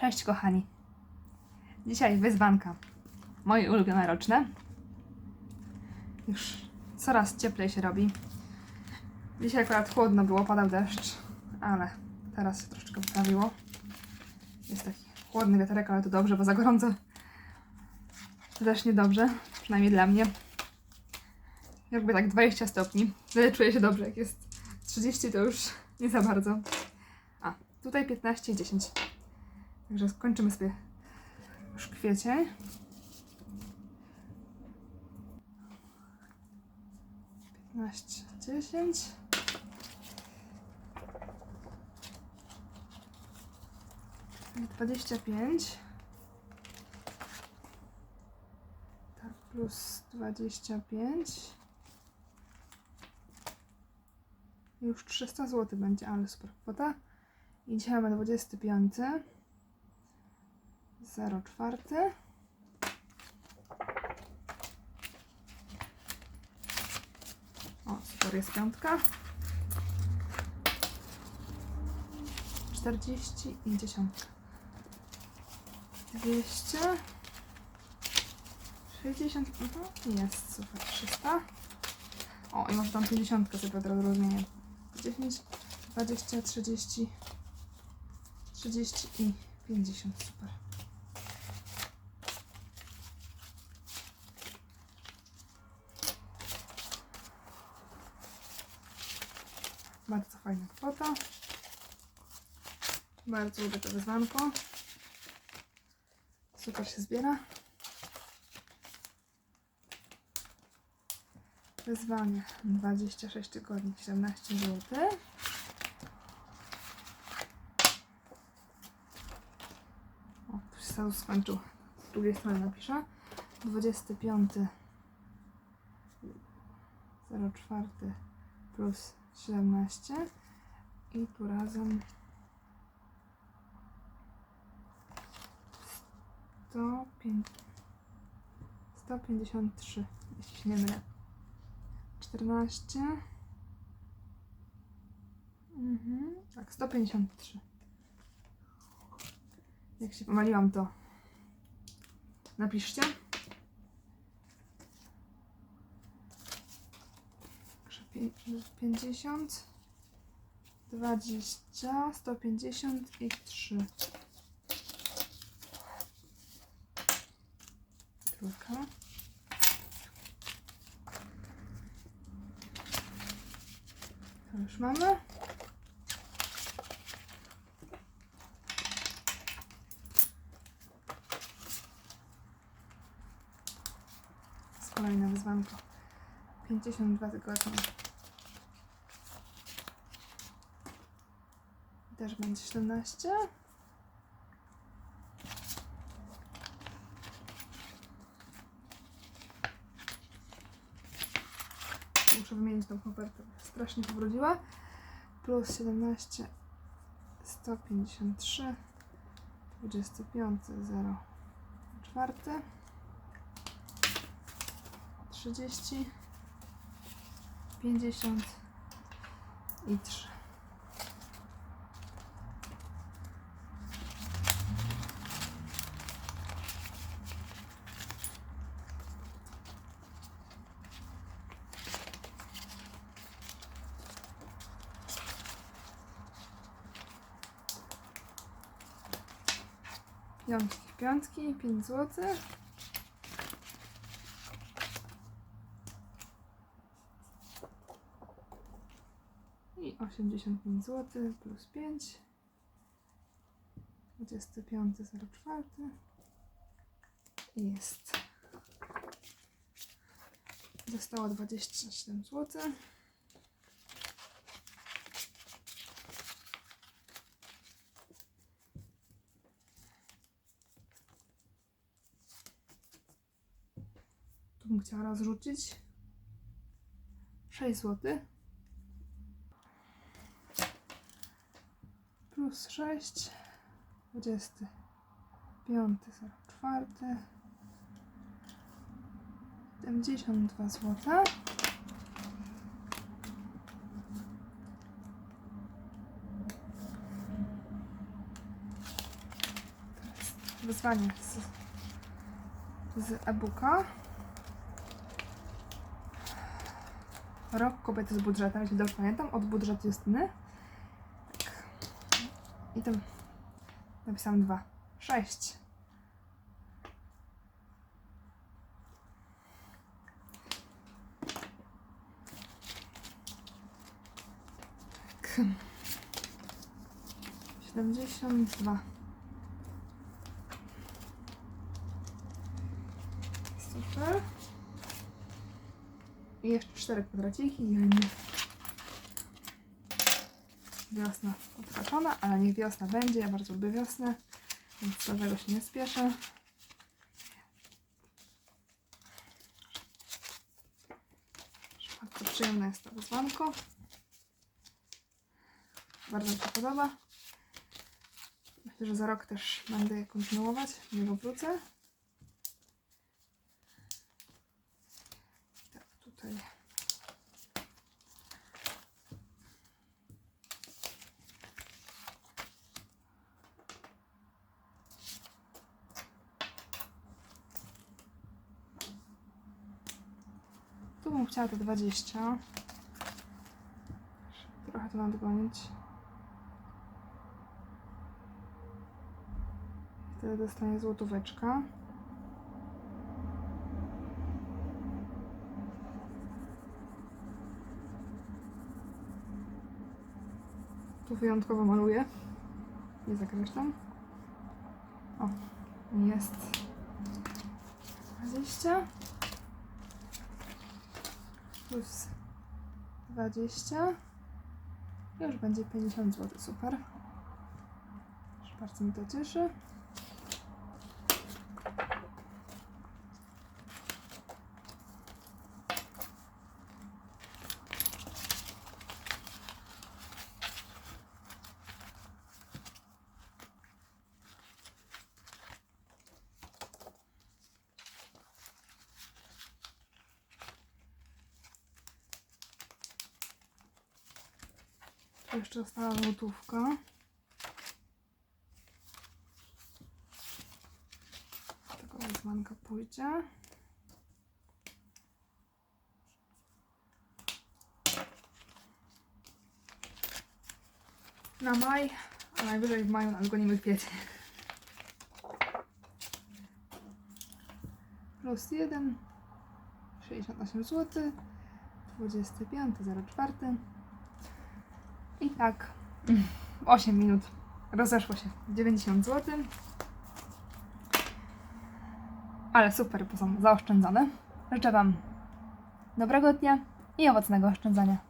Cześć kochani. Dzisiaj wyzwanka. Moje ulubione roczne. Już coraz cieplej się robi. Dzisiaj akurat chłodno było, padał deszcz, ale teraz się troszeczkę poprawiło. Jest taki chłodny wiaterek, ale to dobrze, bo za gorąco to też niedobrze, przynajmniej dla mnie. Jakby tak 20 stopni, ale czuję się dobrze, jak jest 30 to już nie za bardzo. A, tutaj 15 i 10. Także skończymy sobie już kwiecień. Piętnaście, dziesięć. Dwadzieścia pięć. Tak, plus dwadzieścia pięć. Już 300 zł będzie, ale super kwota. I dzisiaj mamy 25. 04. O, super jest piątka. 40 i dziesiątka. 200. 60. Mhm, jest super. 300. O, i może tam 50 sobie od razu rozmienię. 10, 20, 30, 30 i 50. Super. Bardzo fajna kwota. Bardzo lubię to wyzwanko. Super się zbiera. Wyzwanie 26 tygodni 17 zł. O, tu się cały skończył. Z drugiej strony napiszę. 25 04 plus 17 i tu razem 105 153 jeśli się nie mylę. 14 mhm, tak 153 jak się pomyliłam to napiszcie Także pię- 50 20 150 i 3 trójka. To już mamy. Kolejne wyzwanko. 52 tygodnie też będzie 17 Muszę wymienić tą kopertę. Strasznie pobrudziła. Plus 17, 153, 25, 0, 4, 30, 50 i 3. Piątki, piątki, 5 zł. I 85 zł plus 5. 25.04. I jest. Zostało 27 zł. Chciała rozrzucić 6 zł. Plus 6. 25, 04. 72 zł. wyzwanie z, z e-booka. Rok kobiety z budżetem, jeśli dobrze pamiętam, od budżet Justyny. Tak. I tam napisałam dwa. Sześć. Tak. 72. cztery kwadraciki i będzie wiosna odhaczona, ale niech wiosna będzie. Ja bardzo lubię wiosnę, więc do tego się nie spieszę. Bardzo przyjemne jest to wyzwanko. Bardzo mi się podoba. Myślę, że za rok też będę je kontynuować, niego wrócę. Tak, tutaj. Tu bym chciała te 20. Trochę to nadgonić. Wtedy dostanie złotóweczka. Tu wyjątkowo maluję. Nie zakreślam. O, jest 20 plus 20 już będzie 50 zł, super. Bardzo mi to cieszy. Jeszcze została złotówka. Tego wyzwanka pójdzie. Na maj, a najwyżej w maju nadgonimy kwiecień. Plus 1, 68 zł, 25.04. I tak, 8 minut rozeszło się 90 zł. Ale super, bo są zaoszczędzone. Życzę Wam dobrego dnia i owocnego oszczędzania.